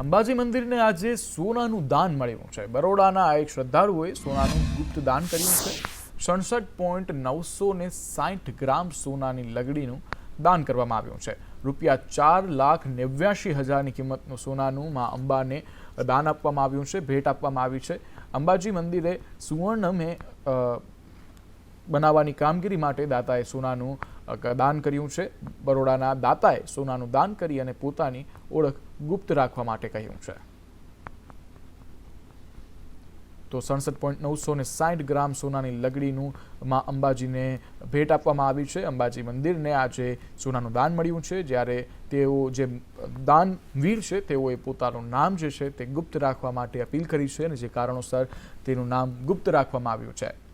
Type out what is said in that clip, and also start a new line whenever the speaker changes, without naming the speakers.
અંબાજી મંદિરને આજે સોનાનું દાન મળ્યું છે. બરોડાના એક શ્રદ્ધાળુઓએ સોનાનું ગુપ્ત દાન કર્યું છે. સડસઠ પોઈન્ટ નવસો ને સાઠ ગ્રામ સોનાની લગડીનું દાન કરવામાં આવ્યું છે. રૂપિયા ચાર લાખ નેવ્યાશી હજારની કિંમતનું સોનાનું માં અંબાને દાન આપવામાં આવ્યું છે. ભેટ આપવામાં આવી છે. અંબાજી મંદિરે સુવર્ણમે બનાવવાની કામગીરી માટે દાતાએ સોનાનું દાન કર્યું છે. બરોડાના દાતાએ સોનાનું દાન કરી અને પોતાની ઓળખ ગુપ્ત રાખવા માટે કહ્યું છે. તો સડસઠ પોઈન્ટ નવસો ને સાઠ ગ્રામ સોનાની લગડીનું માં અંબાજીને ભેટ આપવામાં આવી છે. અંબાજી મંદિરને આજે સોનાનું દાન મળ્યું છે. જ્યારે તેઓ જે દાનવીર છે, તેઓએ પોતાનું નામ જે છે, તે ગુપ્ત રાખવા માટે અપીલ કરી છે અને જે કારણોસર તેનું નામ ગુપ્ત રાખવામાં આવ્યું છે.